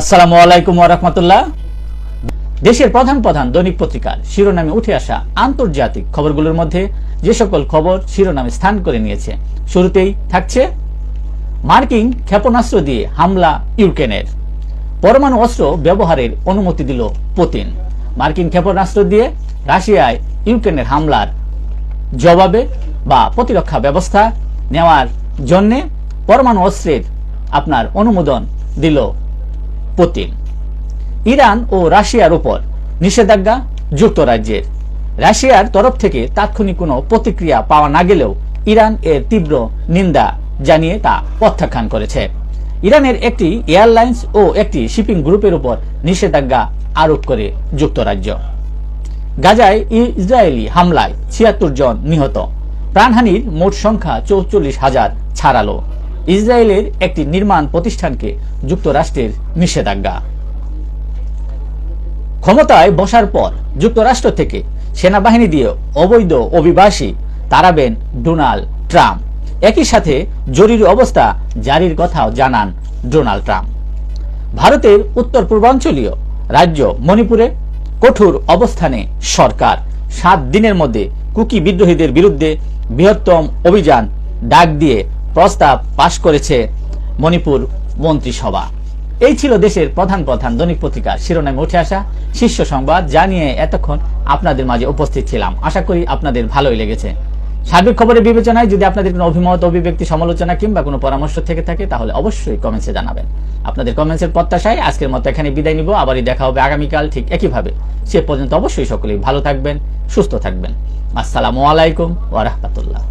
আসসালামু আলাইকুম ওরহমতুল্লাহ দেশের প্রধান প্রধান দৈনিক পত্রিকার শিরোনামে উঠে আসা আন্তর্জাতিক খবরগুলোর মধ্যে যে সকল খবর শিরোনামে স্থান করে নিয়েছে, শুরুতেই থাকছে মার্কিন ক্ষেপণাস্ত্র দিয়ে হামলা ইউক্রেনের। পরমাণু অস্ত্র ব্যবহারের অনুমতি দিল পুতিন। মার্কিন ক্ষেপণাস্ত্র দিয়ে রাশিয়ায় ইউক্রেনের হামলার জবাবে বা প্রতিরক্ষা ব্যবস্থা নেওয়ার জন্যে পরমাণু অস্ত্রের আপনার অনুমোদন দিল পুতিন। ইরান ও রাশিয়ার উপর নিষেধাজ্ঞা যুক্তরাজ্যের। রাশিয়ার তরফ থেকে তাৎক্ষণিক কোনো প্রতিক্রিয়া পাওয়া না গেলেও ইরান এর তীব্র নিন্দা জানিয়ে তা প্রত্যাখ্যান করেছে। ইরানের একটি এয়ারলাইন্স ও একটি শিপিং গ্রুপের উপর নিষেধাজ্ঞা আরোপ করে যুক্তরাজ্য। গাজায় ইসরায়েলি হামলায় ছিয়াত্তর জন নিহত। প্রাণহানির মোট সংখ্যা চৌচল্লিশ হাজার ছাড়ালো। ইসরায়েলের একটি নির্মাণ প্রতিষ্ঠানকে যুক্তরাষ্ট্রের নিষেধাজ্ঞা। ক্ষমতায় বসার পর যুক্তরাষ্ট্র থেকে সেনাবাহিনী দিয়ে অবৈধ অভিবাসী তাড়াবেন ডোনাল্ড ট্রাম্প। একই সাথে জরুরি অবস্থা জারির কথাও জানান ডোনাল্ড ট্রাম্প। ভারতের উত্তর পূর্বাঞ্চলীয় রাজ্য মণিপুরে কঠোর অবস্থানে সরকার। সাত দিনের মধ্যে কুকি বিদ্রোহীদের বিরুদ্ধে বৃহত্তম অভিযান ডাক দিয়ে প্রস্তাব পাশ করেছে মণিপুর মন্ত্রিসভা। এই ছিল দেশের প্রধান প্রধান দৈনিক পত্রিকা শিরোনামে উঠে আসা শীর্ষ সংবাদ জানিয়ে এতক্ষণ আপনাদের মাঝে উপস্থিত ছিলাম। আশা করি আপনাদের ভালোই লেগেছে। সার্বিক খবরের বিবেচনায় যদি আপনাদের কোনো অভিমত, অভিব্যক্তি, সমালোচনা কিংবা কোনো পরামর্শ থেকে থাকে, তাহলে অবশ্যই কমেন্টসে জানাবেন। আপনাদের কমেন্টসের প্রত্যাশায় আজকের মতো এখানে বিদায় নিব। আবারই দেখা হবে আগামীকাল ঠিক একইভাবে। সে পর্যন্ত অবশ্যই সকলেই ভালো থাকবেন, সুস্থ থাকবেন। আসসালামু আলাইকুম ওয়া রাহমাতুল্লাহ।